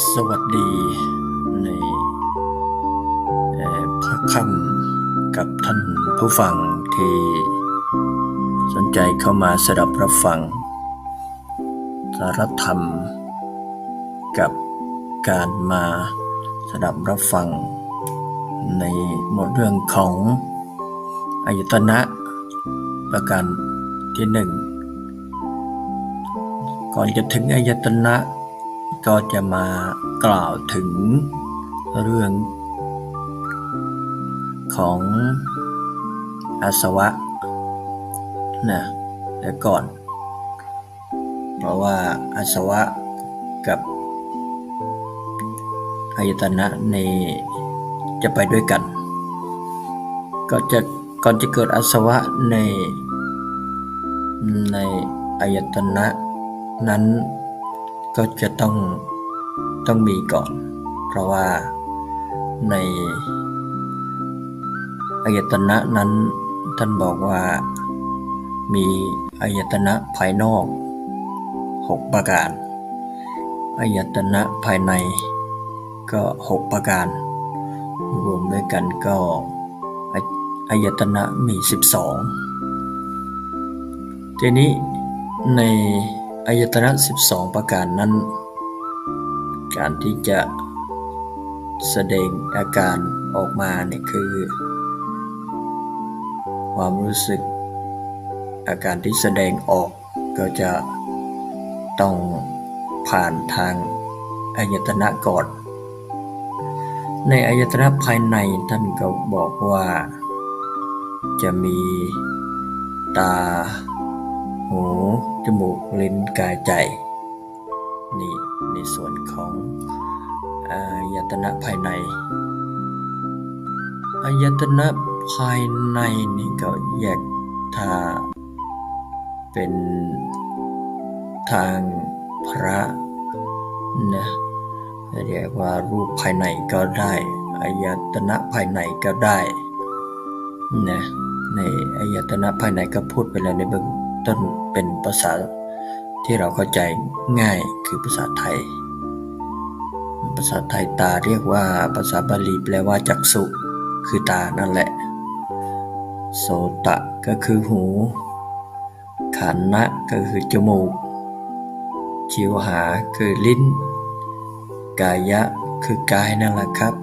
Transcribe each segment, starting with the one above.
สวัสดีในพระคำกับท่านผู้ฟังที่สนใจเข้ามาสดับรับฟัง สารธรรม กับการมาสดับรับฟัง ในหมวดเรื่องของอายตนะประการที่หนึ่งก่อนจะถึงอายตนะ ก็จะมากล่าวถึงเรื่องของอาสวะนะแต่ก่อน เพราะว่าอาสวะกับอายตนะในจะไปด้วยกัน ก็จะก่อนจะเกิดอาสวะในในอายตนะนั้น ก็จะต้องต้องมีก่อน เพราะว่าในอายตนะนั้นท่านบอกว่ามีอายตนะภายนอกหกประการอายตนะภายในก็หกประการ รวมด้วยกันก็ออายตนะมี 12 ทีนี้ใน อายตนะ 12 ประการนั้น การที่จะแสดงอาการออกมาเนี่ยคือ ความรู้สึก อาการที่แสดงออกก็จะต้องผ่านทางอายตนะก่อน ในอายตนะภายในท่านก็บอกว่า จะมีตา หู จมูก ลิ้น กาย ใจ นี่ในส่วนของอายตนะภายใน อายตนะภายในนี่ก็แยกถ้าเป็นทางพระนะเรียกว่ารูปภายในก็ได้อายตนะภายในก็ได้นะในอายตนะภายในก็พูดไปแล้วในเบื้อง ต้นเป็นภาษาที่เราเข้าใจง่ายคือภาษาไทย ภาษาไทยตาเรียกว่าภาษาบาลีแปลว่าจักษุคือตานั่นแหละ โสตะก็คือหู ขันนะก็คือจมูก ชิวหาคือลิ้น กายะคือกายนั่นแหละครับ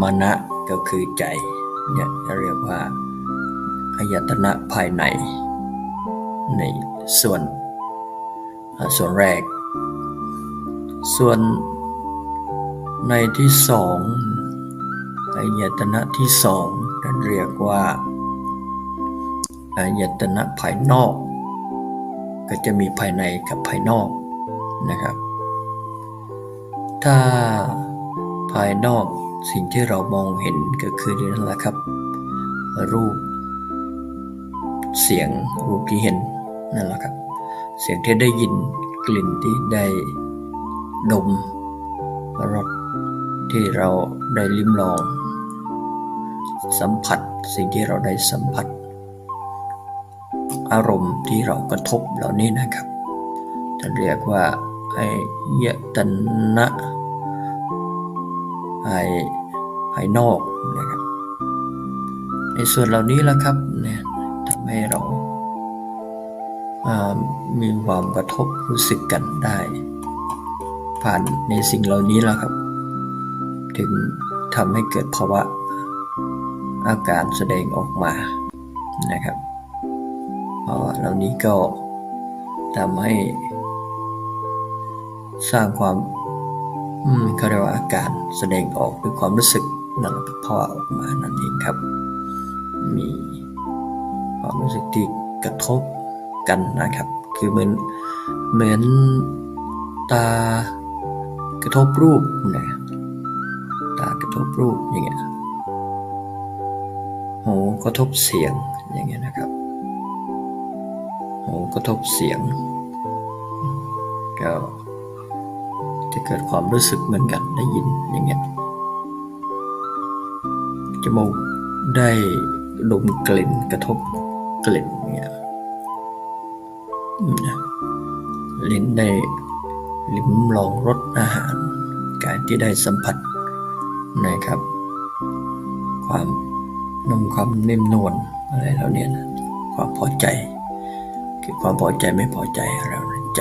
มณะก็คือใจเนี่ยเรียกว่าอายตนะภายใน ในส่วนส่วนแรก ส่วนในที่สองอายตนะที่สองนั่นเรียกว่าอายตนะภายนอก ก็จะมีภายในกับภายนอกนะครับ ถ้าภายนอกสิ่งที่เรามองเห็นก็คือนี่นั่นแหละครับ รูป เสียงรูปที่เห็นนั่นแหละครับ เสียงที่ได้ยินกลิ่นที่ได้ดมรสที่เราได้ลิ้มลอง สัมผัสสิ่งที่เราได้สัมผัส อารมณ์ที่เรากระทบเหล่านี้นะครับท่านเรียกว่าไอยตนะภายภายนอกนะครับในส่วนเหล่านี้แหละครับเนี่ย ทำให้เรามีความกระทบรู้สึกกันได้ ผ่านในสิ่งเหล่านี้แหละครับ ถึงทำให้เกิดภาวะอาการแสดงออกมานะครับภาวะเหล่านี้ก็ทำให้สร้างความอืมเขาเรียกว่าอาการแสดงออกหรือความรู้สึกนั่นภาวะออกมานั่นเองครับ มี ความรู้สึกที่กระทบกันนะครับ คือเหมือนเหมือนตากระทบรูปนะตากระทบรูปอย่างเงี้ยหูกระทบเสียงอย่างเงี้ยนะครับหูกระทบเสียงก็จะเกิดความรู้สึกเหมือนกันได้ยินอย่างเงี้ยจมูกได้ดมกลิ่นกระทบ กลิ่นอย่างเงี้ยลิ้นได้ลิ้มลองรสอาหาร การที่ได้สัมผัสนะครับ ความนุ่มความนิ่มนวลอะไรเหล่านี้นะความพอใจ คือความพอใจไม่พอใจเราใจ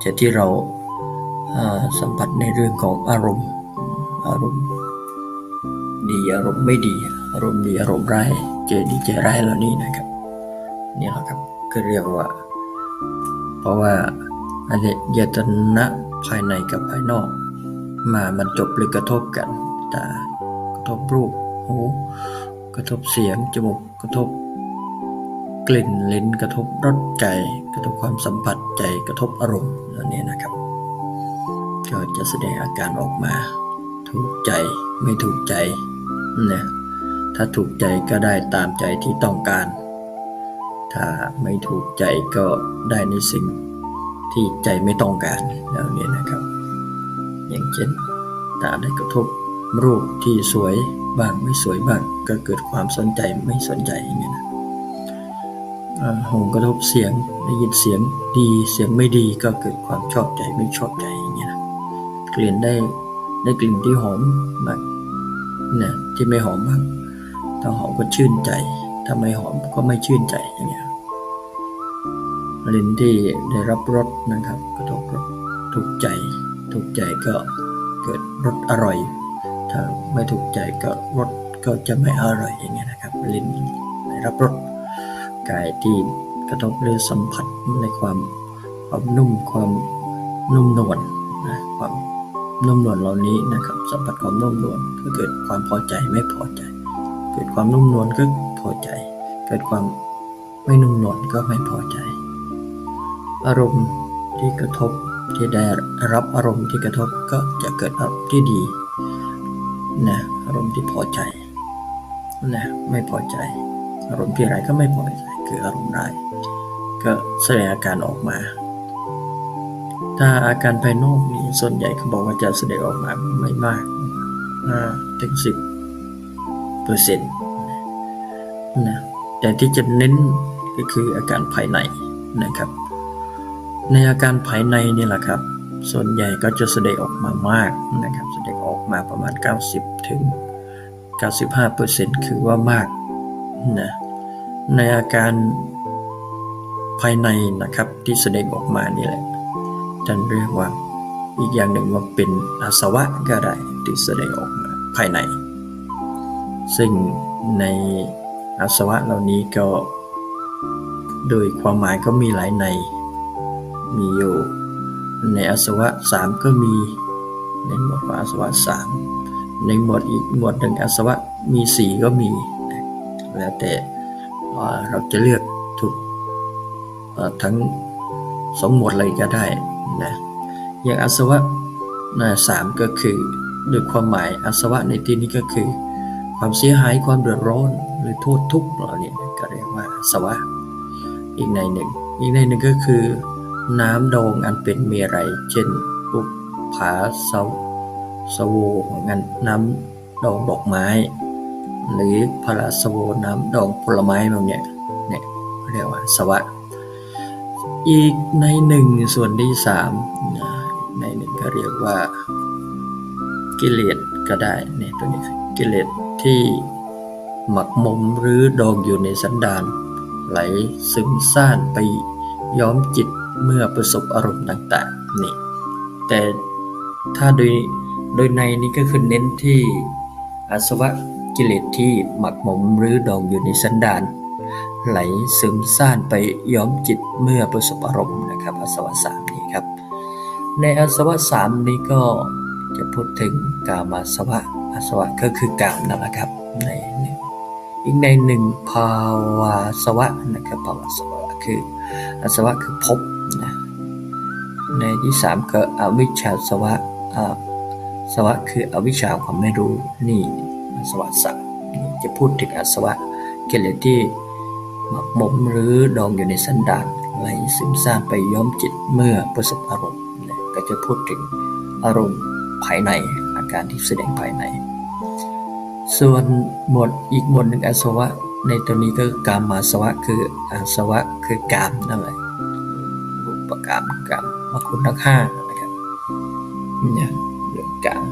ใจที่เราาสัมผัสในเรื่องของอารมณ์ อารมณ์ ดีอารมณ์ไม่ดี อารมณ์ดีอารมณ์ร้ายใจดีใจร้ายเหล่านี้นะครับ นี่แหละครับก็เรียกว่า เพราะว่าอายตนะภายในกับภายนอก มามันจบหรือกระทบกันตากระทบรูปหูกระทบเสียงจมูกกระทบ กลิ่นลิ้นกระทบรสใจ กระทบความสัมผัสใจกระทบอารมณ์เหล่านี้นะครับก็จะแสดงอาการออกมา ถูกใจไม่ถูกใจนะถ้าถูกใจก็ได้ตามใจที่ต้องการ ถ้าไม่ถูกใจก็ได้ในสิ่งที่ใจไม่ต้องการแล้วเนี่ยนะครับ อย่างเช่นตาได้กระทบรูปที่สวยบ้างไม่สวยบ้างก็เกิดความสนใจไม่สนใจอย่างเงี้ยนะหูกระทบเสียงได้ยินเสียงดีเสียงไม่ดีก็เกิดความชอบใจไม่ชอบใจอย่างเงี้ยนะกลิ่นได้ได้กลิ่นที่หอมมากเนี่ยที่ไม่หอมมากถ้าหอมก็ชื่นใจถ้าไม่หอมก็ไม่ชื่นใจอย่างเงี้ย ลิ้นที่ได้รับรสนะครับกระทบรสถูกใจ ถูกใจก็เกิดรสอร่อย ถ้าไม่ถูกใจก็รสก็จะไม่อร่อยอย่างเงี้ยนะครับ ลิ้นได้รับรสกายที่กระทบหรือสัมผัสในความความนุ่มความนุ่มนวลนะความนุ่มนวลเหล่านี้นะครับ สัมผัสความนุ่มนวลก็เกิดความพอใจไม่พอใจ เกิดความนุ่มนวลก็พอใจ เกิดความไม่นุ่มนวลก็ไม่พอใจ อารมณ์ที่กระทบที่ได้รับอารมณ์ที่กระทบก็จะเกิดอารมณ์ที่ดีนะอารมณ์ที่พอใจนะไม่พอใจ อารมณ์ที่ไรก็ไม่พอใจคืออารมณ์ร้ายก็แสดงอาการออกมา ถ้าอาการภายนอกนี่ส่วนใหญ่เขาบอกว่าจะแสดงออกมาไม่มากถึงสิบเปอร์เซ็นต์นะแต่ที่จะเน้นก็คืออาการภายในนะครับ ในอาการภายในนี่แหละครับ ส่วนใหญ่ก็จะแสดงออกมามากนะครับ แสดงออกมาประมาณ 90 ถึง 95%คือว่ามากนะในอาการภายในนะครับที่แสดงออกมานี่แหละท่านเรียกว่าอีกอย่างหนึ่งว่าเป็นอาสวะก็ได้ที่แสดงออกมาภายใน ซึ่งในอาสวะเหล่านี้ก็ โดยความหมายก็มีหลายใน มีอยู่ ในอสวะสามก็มี ในหมวดของอสวะสามในหมวดอีกหมวดหนึ่งอสวะมีสี่ก็มี แล้วแต่เราจะเลือกถูกทั้งสองหมวดเลยก็ได้นะอย่างอสวะนะสามก็คือโดยความหมายอสวะในที่นี้ก็คือ ความเสียหายความเดือดร้อนหรือโทษทุกข์เหล่านี้ก็เรียกว่าอสวะอีกในหนึ่ง อีกในหนึ่งก็คือ น้ำดองอันเป็นเมรัย เช่นปุกผาเสาสโวงันน้ำดองดอกไม้ หรือพระสโวน้ำดองผลไม้บางเนี่ยเนี่ยเรียกว่าสวะ อีกในหนึ่งส่วนที่สามในหนึ่งก็เรียกว่ากิเลสก็ได้เนี่ยตัวนี้กิเลสที่หมักหมมหรือดองอยู่ในสันดานไหลซึมซ่านไปย้อมจิต เมื่อประสบอารมณ์ต่างๆนี่แต่ถ้าโดยโดยในนี้ก็คือเน้นที่อาสวะกิเลสที่หมักหมมหรือดองอยู่ในสันดานไหลซึมซ่านไปย้อมจิตเมื่อประสบอารมณ์นะครับอาสวะสามนี้ครับ ในอาสวะสามนี้ก็จะพูดถึงกามาสวะอาสวะก็คือกามนั่นแหละครับในอีกในหนึ่งภาวาสวะนะครับภาวาสวะคืออาสวะคือภพนะ ในที่สามก็อวิชชาสวะอสวะคืออวิชชาความไม่รู้นี่อสวะสามนี่จะพูดถึงอสวะกิเลสที่หมักหมมหรือดองอยู่ในสันดานไหลซึมซ่านไปย้อมจิตเมื่อประสบอารมณ์ก็จะพูดถึงอารมณ์ภายในอาการที่แสดงภายใน ส่วนหมวดอีกหมวดหนึ่งอสวะ ในตัวนี้ก็กามมาสวะคืออาสวะคือกามนั่นแหละรูปกามกาม มาคุณทั้งห้านะครับเนี่ยเรื่องการ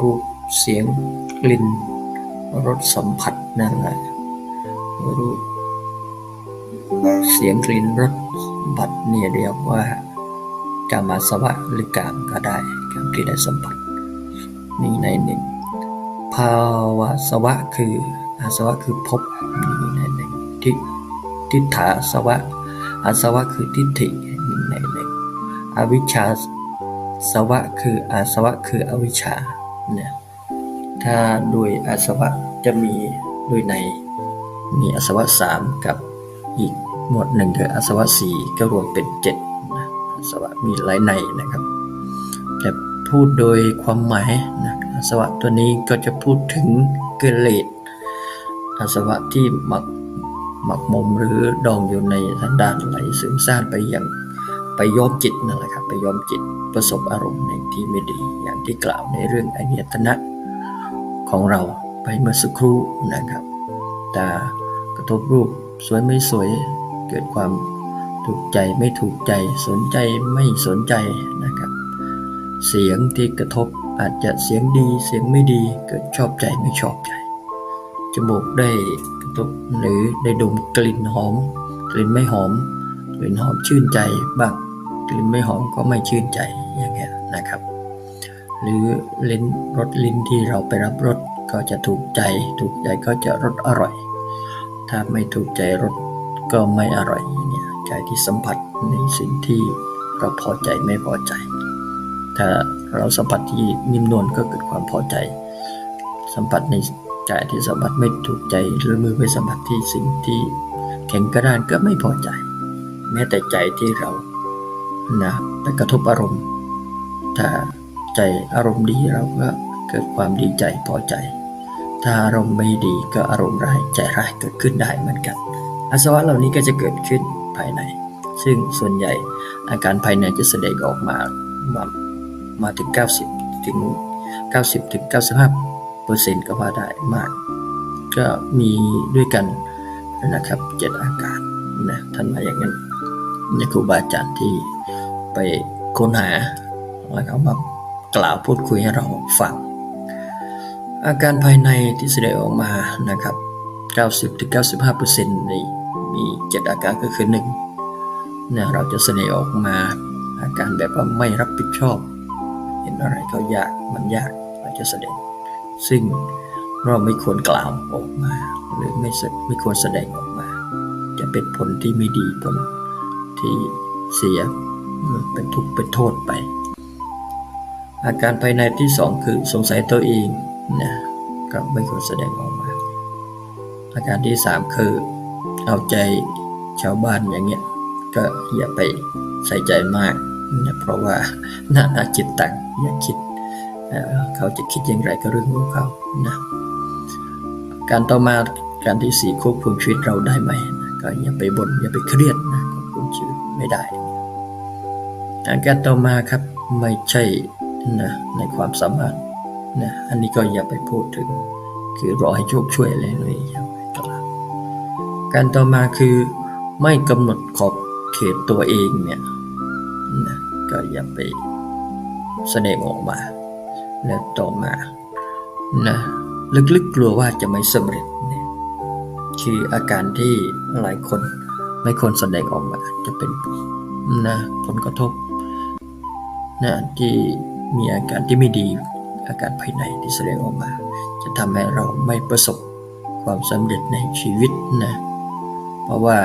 รูปเสียงกลิ่นรสสัมผัสนั่นแหละรูปเสียงกลิ่นรสสัมผัสเนี่ยเรียกว่ากามาสวะหรือกามก็ได้กามที่ได้สัมผัสนี่ในหนึ่งภาวะสวะคืออาสวะคือภพนี่ในหนึ่งทิทิฏฐาสวะอาสวะคือทิฏฐิ อวิชชาสวะคืออาสวะคืออวิชชาเนี่ยถ้าโดยอาสวะจะมีโดยในมีอาสวะสามกับอีกหมวดหนึ่งคืออาสวะสี่ก็รวมเป็นเจ็ดนะอาสวะมีหลายในนะครับ แต่พูดโดยความหมายนะอาสวะตัวนี้ก็จะพูดถึงกิเลสอาสวะที่หมักหมักมมหรือดองอยู่ในสันดานไหลซึมซ่านไปอย่าง ไปย้อมจิตนั่นแหละครับ ไปย้อมจิตประสบอารมณ์ในที่ไม่ดีอย่างที่กล่าวในเรื่องอเนิยตนะของเราไปเมื่อสักครู่นะครับ ตากระทบรูปสวยไม่สวยเกิดความถูกใจไม่ถูกใจสนใจไม่สนใจนะครับ เสียงที่กระทบอาจจะเสียงดีเสียงไม่ดีเกิดชอบใจไม่ชอบใจจมูกได้กระทบหรือได้ดมกลิ่นหอม กลิ่นไม่หอมกลิ่นหอมชื่นใจบ้าง ลิ่นไม่หอมก็ไม่ชื่นใจอย่างเงี้ยนะครับ หรือลิ้นรสลิ้นที่เราไปรับรสก็จะถูกใจ ถูกใจก็จะรสอร่อย ถ้าไม่ถูกใจรสก็ไม่อร่อยเนี่ยใจที่สัมผัสในสิ่งที่เราพอใจไม่พอใจ ถ้าเราสัมผัสที่นิ่มนวลก็เกิดความพอใจ สัมผัสในใจที่สัมผัสไม่ถูกใจหรือมือไปสัมผัสที่สิ่งที่แข็งกระด้านก็ไม่พอใจ แม้แต่ใจที่เรา นะไปกระทบอารมณ์ ถ้าใจอารมณ์ดีเราก็เกิดความดีใจพอใจ ถ้าอารมณ์ไม่ดีก็อารมณ์ร้ายใจร้ายเกิดขึ้นได้เหมือนกัน อาสวะเหล่านี้ก็จะเกิดขึ้นภายใน ซึ่งส่วนใหญ่อาการภายในจะแสดงออกมามามาถึง 90 ถึง 90 ถึง 95เปอร์เซ็นต์ก็ว่าได้มาก ก็มีด้วยกันนะครับเจ็ดอาการนะท่านมาอย่างนั้น นี่ครูบาอาจารย์ที่ไปค้นหาแล้วก็มากล่าวพูดคุยให้เราฟัง อาการภายในที่แสดงออกมานะครับ 90-95%ในมีเจ็ดอาการก็คือหนึ่งนะเราจะแสดงออกมาอาการแบบว่าไม่รับผิดชอบ เห็นอะไรก็ยากมันยากเราจะแสดง ซึ่งเราไม่ควรกล่าวออกมา หรือไม่ไม่ควรแสดงออกมา จะเป็นผลที่ไม่ดีผล ที่เสียเป็นทุกข์เป็นโทษไป อาการภายในที่สองคือสงสัยตัวเองนะก็ไม่ควรแสดงออกมา อาการที่สามคือเอาใจชาวบ้านอย่างเงี้ยก็อย่าไปใส่ใจมากนะเพราะว่าหน้าหน้าจิตตังอย่าคิดเเขาจะคิดอย่างไรก็เรื่องของเขานะการต่อมาการที่สี่ควบคุมชีวิตเราได้ไหมก็อย่าไปบน่นอย่าไปเครียด ไม่ได้อาการต่อมาครับไม่ใช่นะในความสามารถนะอันนี้ก็อย่าไปพูดถึง คือรอให้โชคช่วยอะไรเลยอย่าไปกล่าวการต่อมาคือไม่กำหนดขอบเขตตัวเองเนี่ยนะก็อย่าไปแสดงออกมา และต่อมานะลึกๆกลัวว่าจะไม่สำเร็จเนี่ยคืออาการที่หลายคน ไม่ควรแสดงออกมาจะเป็นนะผลกระทบนะที่มีอาการที่ไม่ดีอาการภายในที่แสดงออกมา จะทำให้เราไม่ประสบความสำเร็จในชีวิตนะเพราะว่า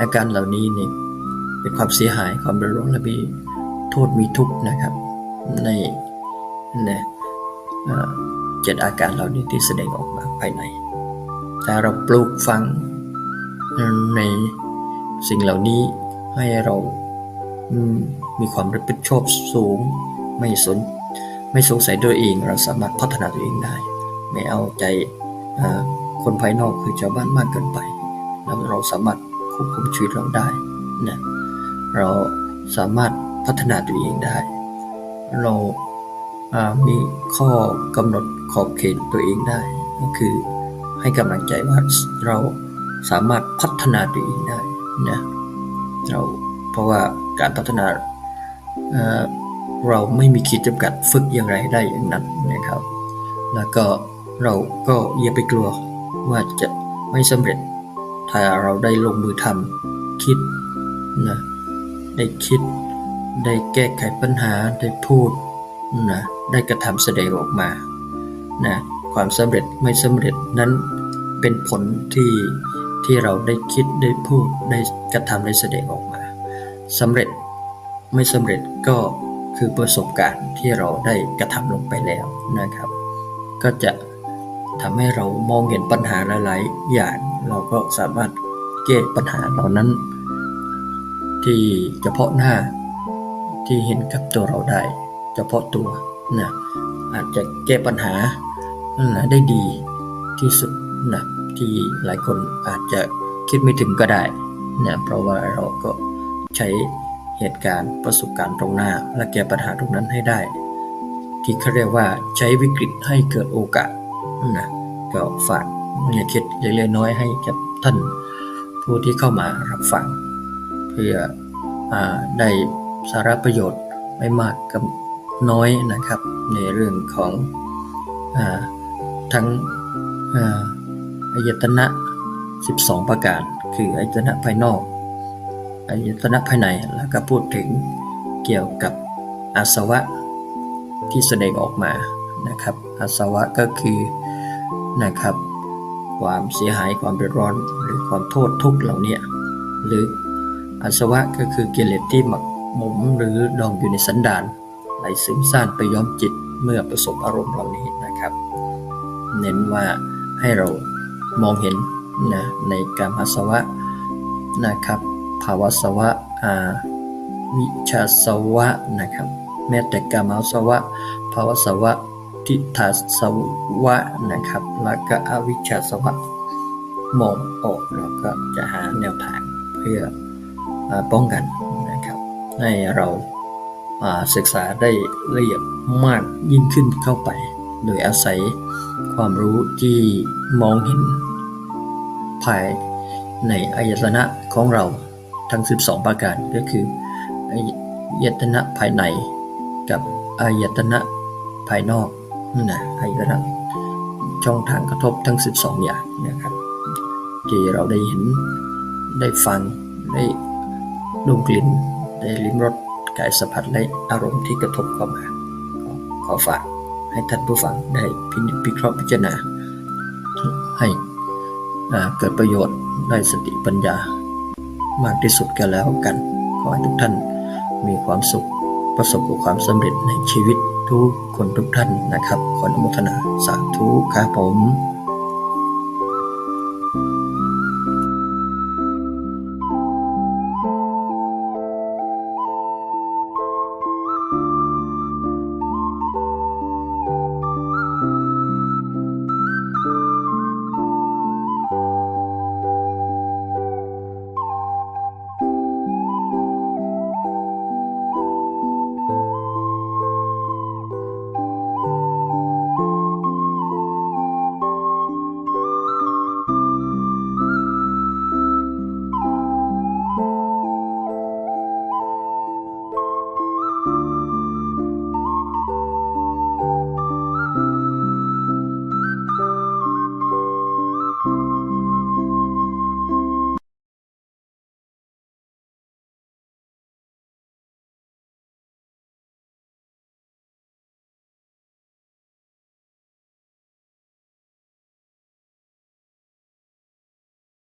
อาการเหล่านี้เนี่ยเป็นความเสียหายความรุนแรงและมีโทษมีทุกข์นะครับ ในในเจ็ดอาการเหล่านี้ที่แสดงออกมาภายใน แต่เราปลูกฝัง ในสิ่งเหล่านี้ให้เรามีความรับผิดชอบสูง ไม่สนไม่สงสัยตัวเอง เราสามารถพัฒนาตัวเองได้ ไม่เอาใจคนภายนอกคือชาวบ้านมากเกินไป แล้วเราสามารถควบคุมชีวิตเราได้นะเราสามารถพัฒนาตัวเองได้ เรามีข้อกำหนดขอบเขตตัวเองได้ ก็คือให้กำลังใจว่าเรา สามารถพัฒนาตัวเองได้นะเราเพราะว่าการพัฒนาเราไม่มีขีดจำกัดฝึกอย่างไรได้อย่างนั้นนะครับ แล้วก็เราก็อย่าไปกลัวว่าจะไม่สำเร็จ ถ้าเราได้ลงมือทำคิดนะได้คิด ได้แก้ไขปัญหาได้พูดนะได้กระทำแสดงออกมานะความสำเร็จไม่สำเร็จนั้นเป็นผลที่ ที่เราได้คิดได้พูดได้กระทำได้แสดงออกมาสำเร็จไม่สำเร็จก็คือประสบการณ์ที่เราได้กระทำลงไปแล้วนะครับ ก็จะทำให้เรามองเห็นปัญหาหลาย ๆ อย่าง เราก็สามารถแก้ปัญหาเหล่านั้น ที่เฉพาะหน้าที่เห็นกับตัวเราได้ เฉพาะตัวนะอาจจะแก้ปัญหาได้ดีที่สุดนะ ที่หลายคนอาจจะคิดไม่ถึงก็ได้นะเพราะว่าเราก็ใช้เหตุการณ์ประสบการณ์ตรงหน้า และแก้ปัญหาตรงนั้นให้ได้ ที่เขาเรียกว่าใช้วิกฤตให้เกิดโอกาสนะก็ฝากอย่าคิดเล็กๆน้อยให้กับท่านผู้ที่เข้ามารับฟัง เพื่ออได้สาระประโยชน์ไม่มากกับน้อยนะครับ ในเรื่องของอทั้ง อายตนะ 12 ประการ คืออายตนะภายนอกอายตนะภายในแล้วก็พูดถึงเกี่ยวกับอาสวะที่แสดงออกมานะครับอาสวะก็คือนะครับ ความเสียหายความเดือดร้อน หรือความโทษทุกข์เหล่านี้หรืออาสวะก็คือกิเลสที่หมักหมมหรือดองอยู่ในสันดานไหลซึมซ่านไปย้อมจิตเมื่อประสบอารมณ์เหล่านี้นะครับ เน้นว่าให้เรา มองเห็นนะในกามอาสวะนะครับภาวะสวะอาวิชาสวะนะครับแม้แต่กามาสวะภาวะสวะทิฏฐสวะนะครับแล้วก็อวิชชาสวะมองออกเราก็จะหาแนวทางเพื่ออป้องกันนะครับให้เราาศึกษาได้ละเอียดมากยิ่งขึ้นเข้าไป โดยอาศัยความรู้ที่มองเห็น ภายในอายตนะของเราทั้ง 12 ประการก็คืออายตนะภายในกับอายตนะภายนอกนะอายตนะช่องทางกระทบทั้ง 12 อย่างนะครับที่เราได้เห็นได้ฟังได้ดมกลิ่นได้ลิ้มรสกายสัมผัสและอารมณ์ที่กระทบเข้ามาขอฝากให้ท่านผู้ฟังได้พินิจพิเคราะห์พิจารณาให้ เกิดประโยชน์ได้สติปัญญามากที่สุดกันแล้วกัน ขอให้ทุกท่านมีความสุขประสบกับความสำเร็จในชีวิตทุกคนทุกท่านนะครับ ขออนุโมทนาสาธุครับผม